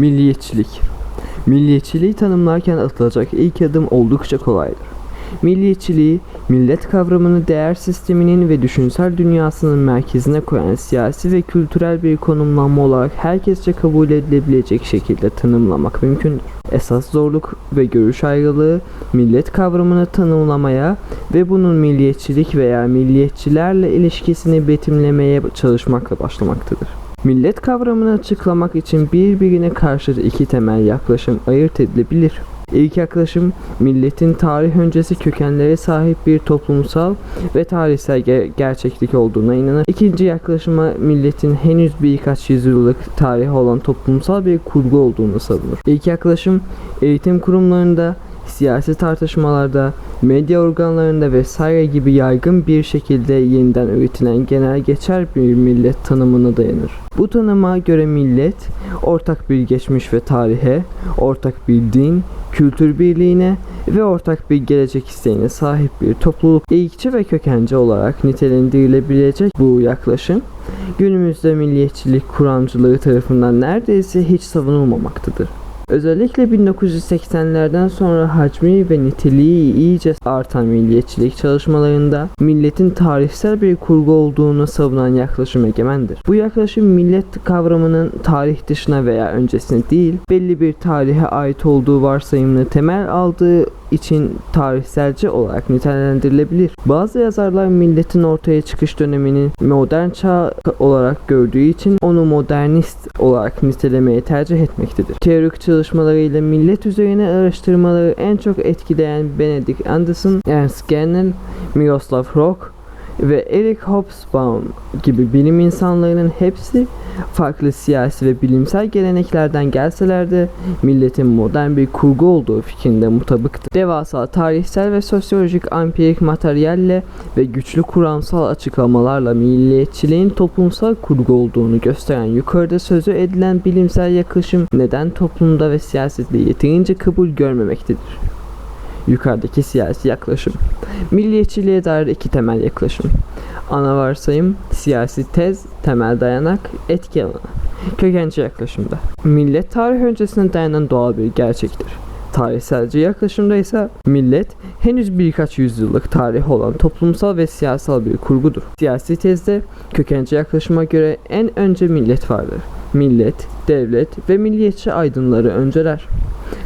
Milliyetçilik Milliyetçiliği tanımlarken atılacak ilk adım oldukça kolaydır. Milliyetçiliği, millet kavramını değer sisteminin ve düşünsel dünyasının merkezine koyan siyasi ve kültürel bir konumlanma olarak herkesçe kabul edilebilecek şekilde tanımlamak mümkündür. Esas zorluk ve görüş ayrılığı millet kavramını tanımlamaya ve bunun milliyetçilik veya milliyetçilerle ilişkisini betimlemeye çalışmakla başlamaktadır. Millet kavramını açıklamak için birbirine karşı iki temel yaklaşım ayırt edilebilir. İlk yaklaşım milletin tarih öncesi kökenlere sahip bir toplumsal ve tarihsel ge- gerçeklik olduğuna inanır. İkinci yaklaşıma milletin henüz birkaç yüzyıllık tarihi olan toplumsal bir kurgu olduğunu savunur. İlk yaklaşım eğitim kurumlarında, siyasi tartışmalarda, medya organlarında vesaire gibi yaygın bir şekilde yeniden üretilen genel geçer bir millet tanımına dayanır. Bu tanıma göre millet, ortak bir geçmiş ve tarihe, ortak bir din, kültür birliğine ve ortak bir gelecek isteğine sahip bir topluluk ilkçi ve kökenci olarak nitelendirilebilecek bu yaklaşım günümüzde milliyetçilik kuramcıları tarafından neredeyse hiç savunulmamaktadır. Özellikle 1980'lerden sonra hacmi ve niteliği iyice artan milliyetçilik çalışmalarında milletin tarihsel bir kurgu olduğunu savunan yaklaşım egemendir. Bu yaklaşım millet kavramının tarih dışına veya öncesine değil, belli bir tarihe ait olduğu varsayımını temel aldığı için tarihselci olarak nitelendirilebilir. Bazı yazarlar milletin ortaya çıkış döneminin modern çağ olarak gördüğü için onu modernist olarak nitelemeye tercih etmektedir. Teorik çalışmalarıyla millet üzerine araştırmaları en çok etkileyen Benedict Anderson, Ernst Gennel, Miroslav Rock ve Eric Hobsbawm gibi bilim insanlarının hepsi farklı siyasi ve bilimsel geleneklerden gelseler de milletin modern bir kurgu olduğu fikrinde mutabıktı. Devasa tarihsel ve sosyolojik empirik materyalle ve güçlü kuramsal açıklamalarla milliyetçiliğin toplumsal kurgu olduğunu gösteren yukarıda sözü edilen bilimsel yaklaşım neden toplumda ve siyasette yeterince kabul görmemektedir? Yukarıdaki siyasi yaklaşım. Milliyetçiliğe dair iki temel yaklaşım. Ana varsayım, siyasi tez, temel dayanak, etki alanı. Kökenci yaklaşımda. Millet tarih öncesine dayanan doğal bir gerçektir. Tarihselci yaklaşımda ise millet henüz birkaç yüzyıllık tarih olan toplumsal ve siyasal bir kurgudur. Siyasi tezde kökenci yaklaşıma göre en önce millet vardır. Millet, devlet ve milliyetçi aydınları önceler.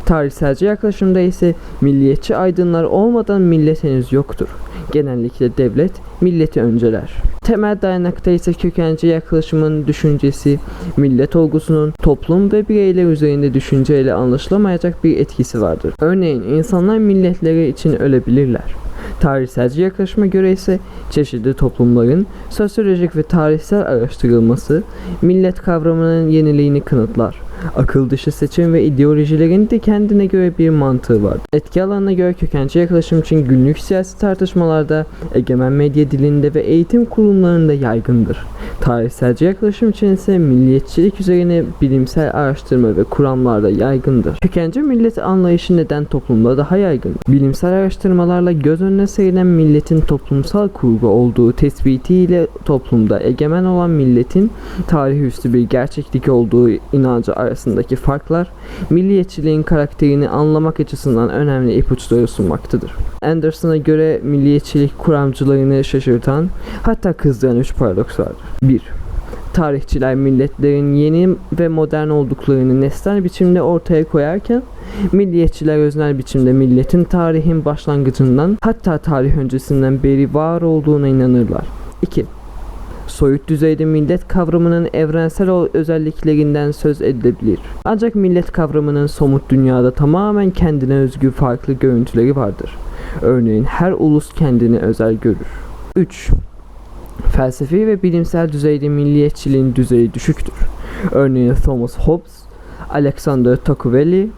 Tarihselci yaklaşımda ise milliyetçi aydınlar olmadan millet henüz yoktur. Genellikle devlet milleti önceler. Temel dayanakta ise kökenci yaklaşımın düşüncesi, millet olgusunun toplum ve bireyler üzerinde düşünceyle anlaşılamayacak bir etkisi vardır. Örneğin insanlar milletleri için ölebilirler. Tarihselci yaklaşıma göre ise çeşitli toplumların sosyolojik ve tarihsel araştırılması millet kavramının yeniliğini kanıtlar. Akıl dışı seçim ve ideolojilerin de kendine göre bir mantığı var. Etki alanına göre kökenci yaklaşım için günlük siyasi tartışmalarda, egemen medya dilinde ve eğitim kurumlarında yaygındır. Tarihselci yaklaşım için ise milliyetçilik üzerine bilimsel araştırma ve kuramlarda yaygındır. Kökenci millet anlayışı neden toplumda daha yaygın? Bilimsel araştırmalarla göz önüne serilen milletin toplumsal kurgu olduğu tespitiyle toplumda egemen olan milletin tarih üstü bir gerçeklik olduğu inancı arasındaki farklar milliyetçiliğin karakterini anlamak açısından önemli ipuçları sunmaktadır. Anderson'a göre milliyetçilik kuramcılarını şaşırtan hatta kızdıran üç paradoks vardır. 1. Tarihçiler milletlerin yeni ve modern olduklarını nesnel biçimde ortaya koyarken milliyetçiler öznel biçimde milletin tarihin başlangıcından hatta tarih öncesinden beri var olduğuna inanırlar. 2. Soyut düzeyde millet kavramının evrensel özelliklerinden söz edilebilir. Ancak millet kavramının somut dünyada tamamen kendine özgü farklı görüntüleri vardır. Örneğin her ulus kendini özel görür. 3. Felsefi ve bilimsel düzeyde milliyetçiliğin düzeyi düşüktür. Örneğin Thomas Hobbes, Alexander Tocqueville,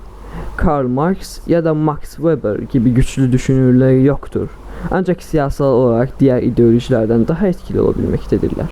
Karl Marx ya da Max Weber gibi güçlü düşünürleri yoktur. Ancak siyasal olarak diğer ideolojilerden daha etkili olabilmektedirler.